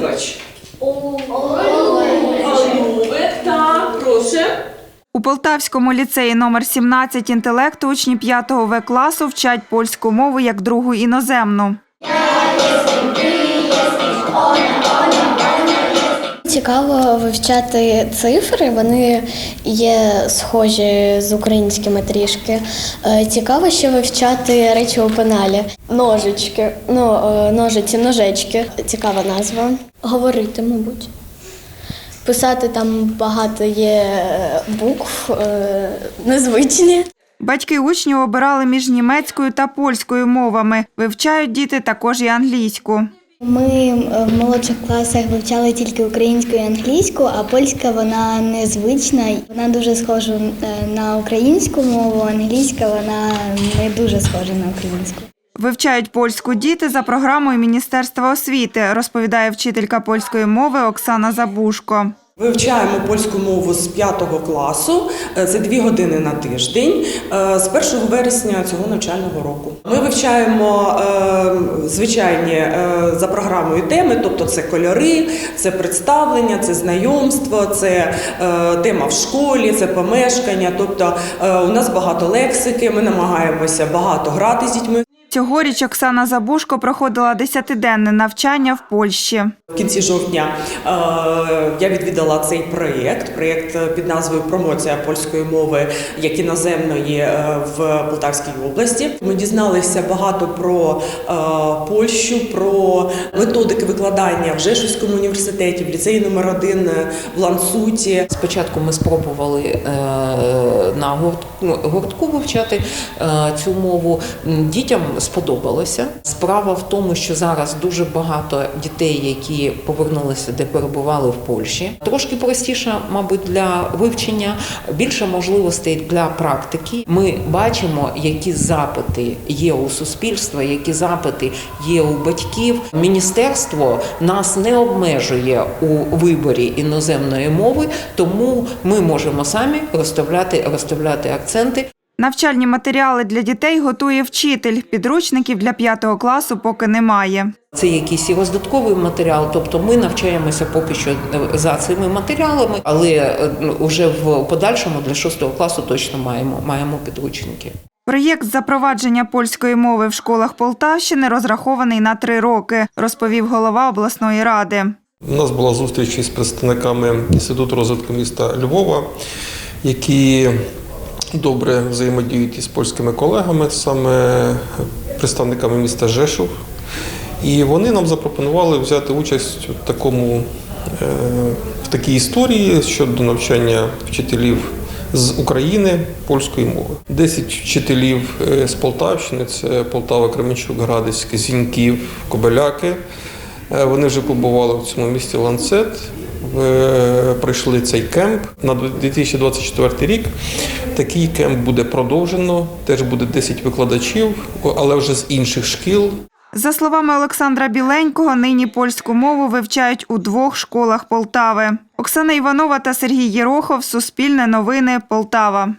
позивач? Голубик, так, прошу. У Полтавському ліцеї номер 17 інтелекту учні 5 В класу вчать польську мову як другу іноземну. Цікаво вивчати цифри, вони є схожі з українськими трішки. Е, Цікаво ще вивчати речі у пеналі. Ножички, ну, е, ножиці, ножечки. Цікава назва. Говорити, мабуть. Писати там багато є букв, е, незвичні. Батьки учнів обирали між німецькою та польською мовами. Вивчають діти також і англійську. Ми в молодших класах вивчали тільки українську і англійську, а польська вона незвична. Вона дуже схожа е, на українську мову, англійська вона не дуже схожа на українську. Вивчають польську діти за програмою Міністерства освіти, розповідає вчителька польської мови Оксана Забушко. Вивчаємо польську мову з 5 класу. Е, Це дві години на тиждень е, з 1 вересня цього навчального року. Ми вивчаємо е, звичайні за програмою теми, тобто це кольори, це представлення, це знайомство, це тема в школі, це помешкання. Тобто у нас багато лексики. Ми намагаємося багато грати з дітьми. Цьогоріч Оксана Забушко проходила десятиденне навчання в Польщі. В кінці жовтня е, я відвідала цей проєкт, проєкт е, під назвою Промоція польської мови як іноземної е, в Полтавській області. Ми дізналися багато про Польщу, про методики викладання в Жешуському університеті, в ліцеї номер 1 в Лансуті. Спочатку ми спробували на ну, гуртку вивчати цю мову. Дітям сподобалося. Справа в тому, що зараз дуже багато дітей, які повернулися, де перебували в Польщі. Трошки простіше, мабуть, для вивчення, більше можливостей для практики. Ми бачимо, які запити є у суспільства, які запити є у батьків. Міністерство нас не обмежує у виборі іноземної мови, тому ми можемо самі розставляти, розставляти акценти. Навчальні матеріали для дітей готує вчитель. Підручників для 5 класу поки немає. Це якийсь і роздатковий матеріал, тобто ми навчаємося поки що за цими матеріалами, але вже в подальшому для 6 класу точно маємо, маємо підручники. Проєкт запровадження польської мови в школах Полтавщини розрахований на три роки, розповів голова обласної ради. У нас була зустріч із представниками Інституту розвитку міста Львова, які добре взаємодіють із польськими колегами, саме представниками міста Жешув. І вони нам запропонували взяти участь у такому, е, в такій історії щодо навчання вчителів з України польської мови. 10 вчителів е, з Полтавщини це Полтава, Кременчук, Градицьке, Зіньків, Кобеляки. Е, Вони вже побували в цьому місті Ланцет. Е, Пройшли цей кемп на 2024 рік. Такий кемп буде продовжено. Теж буде 10 викладачів, але вже з інших шкіл. За словами Олександра Біленького, нині польську мову вивчають у двох школах Полтави. Оксана Іванова та Сергій Єрохов. Суспільне новини Полтава.